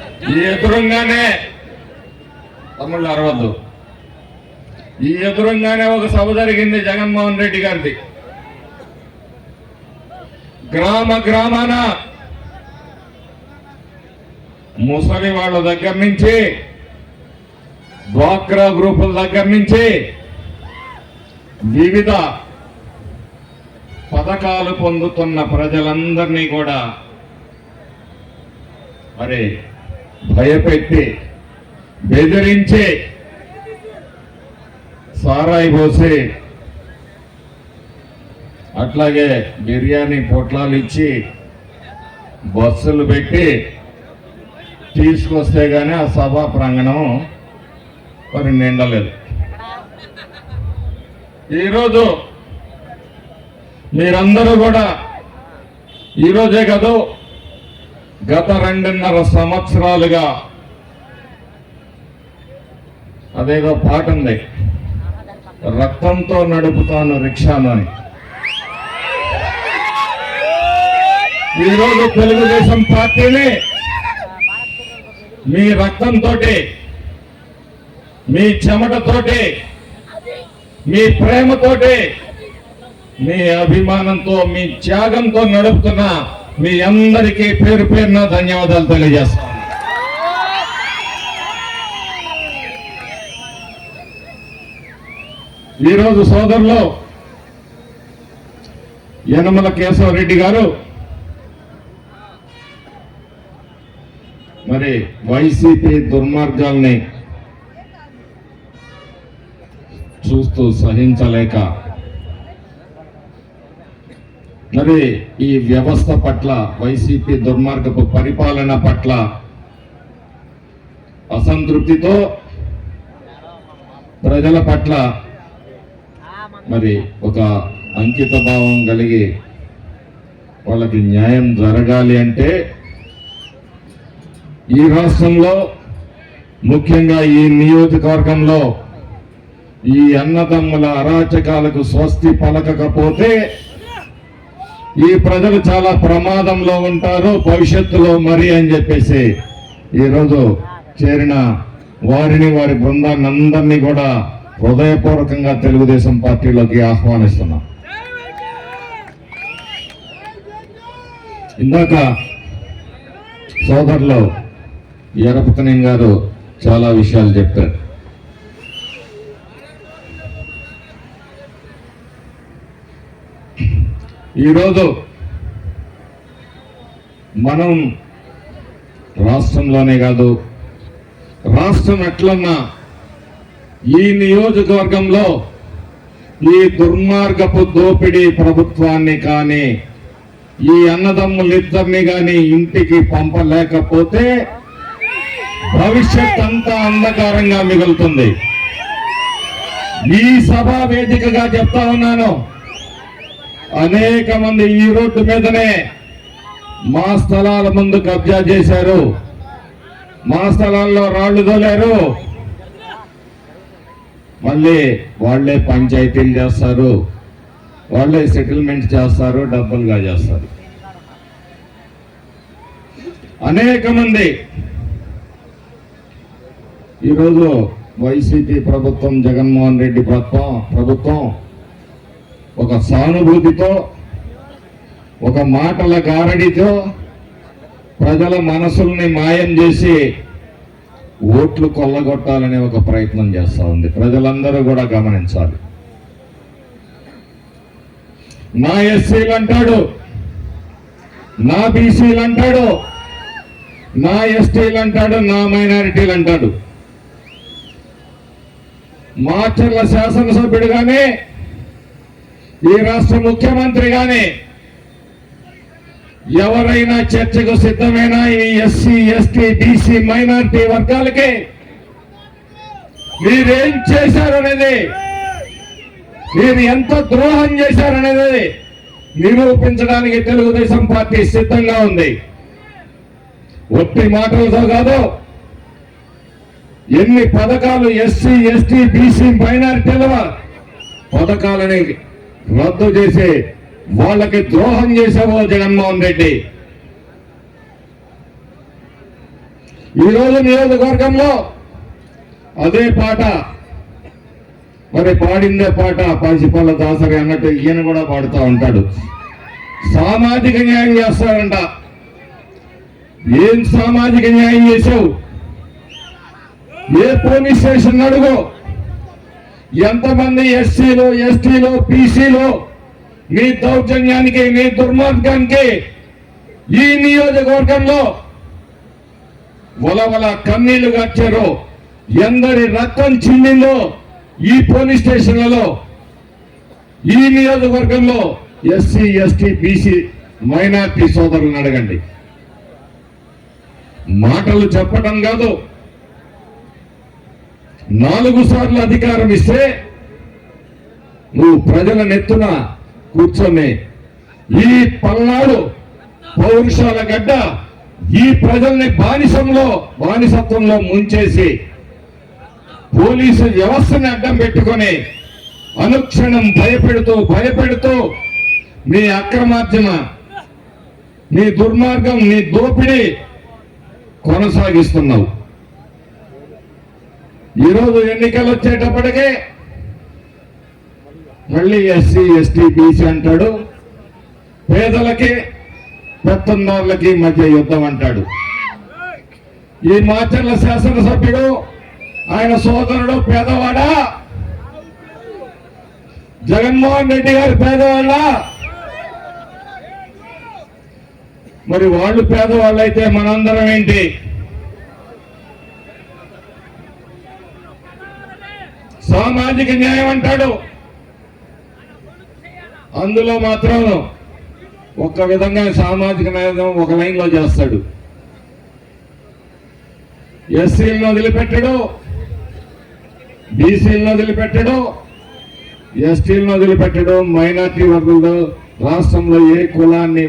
ఈ ఎదురుగానే తమ్ముళ్ళు అరవద్దు. ఈ ఎదురుగానే ఒక సభ జరిగింది జగన్మోహన్ రెడ్డి గారిది. గ్రామ గ్రామాన ముసలి వాళ్ళ దగ్గర నుంచి డ్వాక్రా గ్రూపుల దగ్గర నుంచి వివిధ పథకాలు పొందుతున్న ప్రజలందరినీ కూడా మరి భయపెట్టి బెదిరించి సారాయి పోసి అట్లాగే బిర్యానీ పొట్లాలు ఇచ్చి బస్సులు పెట్టి తీసుకొస్తే కానీ ఆ సభా ప్రాంగణం మరి నిండలేదు. ఈరోజు మీరందరూ కూడా ఈరోజే కదా గత రెండున్నర సంవత్సరాలుగా అదేదో పాట ఉంది. రక్తంతో నడుపుతాను రిక్షాను అని. ఈరోజు తెలుగుదేశం పార్టీని మీ రక్తంతో మీ చెమటతోటి మీ ప్రేమతోటి మీ అభిమానంతో మీ త్యాగంతో నడుపుతున్న మీ అందరికీ పేరు పేరున ధన్యవాదాలు తెలియజేస్తాను. ఈరోజు సోదరులు యనమల కేశవరెడ్డి గారు మరి వైసీపీ దుర్మార్గాల్ని చూస్తూ సహించలేక మరి ఈ వ్యవస్థ పట్ల వైసీపీ దుర్మార్గపు పరిపాలన పట్ల అసంతృప్తితో ప్రజల పట్ల మరి ఒక అంకిత భావం కలిగి వాళ్ళకి న్యాయం జరగాలి అంటే ఈ రాష్ట్రంలో ముఖ్యంగా ఈ నియోజకవర్గంలో ఈ అన్నదమ్ముల అరాచకాలకు స్వస్తి పలకకపోతే ఈ ప్రజలు చాలా ప్రమాదంలో ఉంటారు భవిష్యత్తులో మరి అని చెప్పేసి ఈరోజు చేరిన వారిని వారి బృందాన్ని అందరినీ కూడా హృదయపూర్వకంగా తెలుగుదేశం పార్టీలోకి ఆహ్వానిస్తున్నాం. ఇందాక సోదరులు ఎరపతనం గారు చాలా విషయాలు చెప్పారు. ఈరోజు మనం రాష్ట్రంలోనే కాదు రాష్ట్రం ఎట్లన్నా ఈ నియోజకవర్గంలో ఈ దుర్మార్గపు దోపిడీ ప్రభుత్వాన్ని కానీ ఈ అన్నదమ్ములిద్దరిని కానీ ఇంటికి పంపలేకపోతే భవిష్యత్ అంతా అంధకారంగా మిగులుతుంది. ఈ సభా వేదికగా చెప్తా ఉన్నాను. అనేక మంది ఈ రోడ్డు మీదనే మా స్థలాల ముందు కబ్జా చేశారు. మా స్థలాల్లో రాళ్ళు తోలారు. మళ్ళీ వాళ్ళే పంచాయతీలు చేస్తారు. వాళ్ళే సెటిల్మెంట్ చేస్తారు డబ్బులుగా చేస్తారు. అనేక మంది ఈరోజు వైసీపీ ప్రభుత్వం జగన్మోహన్ రెడ్డి ప్రభుత్వం ప్రభుత్వం ఒక సానుభూతితో ఒక మాటల గారడితో ప్రజల మనసుల్ని మాయం చేసి ఓట్లు కొల్లగొట్టాలనే ఒక ప్రయత్నం చేస్తూ ఉంది. ప్రజలందరూ కూడా గమనించాలి. నా ఎస్సీలు అంటాడు నా బీసీలు అంటాడు నా ఎస్టీలు అంటాడు నా మైనారిటీలు అంటాడు మాచర్ల శాసనసభ్యుడుగానే ఈ రాష్ట్ర ముఖ్యమంత్రి కానీ ఎవరైనా చర్చకు సిద్ధమైన ఈ ఎస్సీ ఎస్టీ బీసీ మైనార్టీ వర్గాలకి? మీరేం చేశారనేది? మీరు ఎంత ద్రోహం చేశారనేది నిరూపించడానికి తెలుగుదేశం పార్టీ సిద్ధంగా ఉంది. ఒట్టి మాటలతో కాదు ఎన్ని పథకాలు ఎస్సీ ఎస్టీ బీసీ మైనారిటీల పథకాలని రద్దు చేసి వాళ్ళకి ద్రోహం చేసావో జగన్మోహన్ రెడ్డి. ఈరోజు నియోజకవర్గంలో అదే పాట. మరి పాడిందే పాట పాచిపల్ల దాసరి అన్నట్టు ఈయన కూడా పాడుతూ ఉంటాడు. సామాజిక న్యాయం చేస్తాడంట. ఏం సామాజిక న్యాయం చేసావు ఏ పోలీస్ స్టేషన్ అడుగు ఎంతమంది ఎస్సీలు ఎస్టీలు పీసీలు మీ దౌర్జన్యానికి మీ దుర్మార్గానికి ఈ నియోజకవర్గంలో వలవల కన్నీళ్ళు గార్చారో ఎందరి రక్తం చిందిందో ఈ పోలీస్ స్టేషన్లలో ఈ నియోజకవర్గంలో ఎస్సీ ఎస్టీ బీసీ మైనార్టీ సోదరులను అడగండి. మాటలు చెప్పడం కాదు నాలుగు సార్లు అధికారం ఇస్తే నువ్వు ప్రజల నెత్తున కూర్చొని ఈ పల్నాడు పౌరుషాల గడ్డ ఈ ప్రజల్ని బానిసంలో బానిసత్వంలో ముంచేసి పోలీసు వ్యవస్థని అడ్డం పెట్టుకొని అనుక్షణం భయపెడుతూ భయపెడుతూ మీ అక్రమార్జన మీ దుర్మార్గం మీ దోపిడీ కొనసాగిస్తున్నావు. ఈరోజు ఎన్నికలు వచ్చేటప్పటికే మళ్ళీ ఎస్సీ ఎస్టీ బీసీ అంటాడు. పేదలకి పెత్తందారులకి మధ్య యుద్ధం అంటాడు. ఈ మాచర్ల శాసనసభ్యుడు ఆయన సోదరుడు పేదవాడా? జగన్మోహన్ రెడ్డి గారు పేదవాళ్ళ మరి వాళ్ళు పేదవాళ్ళైతే మనందరం ఏంటి? సామాజిక న్యాయం అంటాడు. అందులో మాత్రం ఒక విధంగా సామాజిక న్యాయం ఒక లైన్లో చేస్తాడు. ఎస్సీలను వదిలిపెట్టడు బీసీలను వదిలిపెట్టడు ఎస్టీలను వదిలిపెట్టడు మైనార్టీ వర్గులు రాష్ట్రంలో ఏ కులాన్ని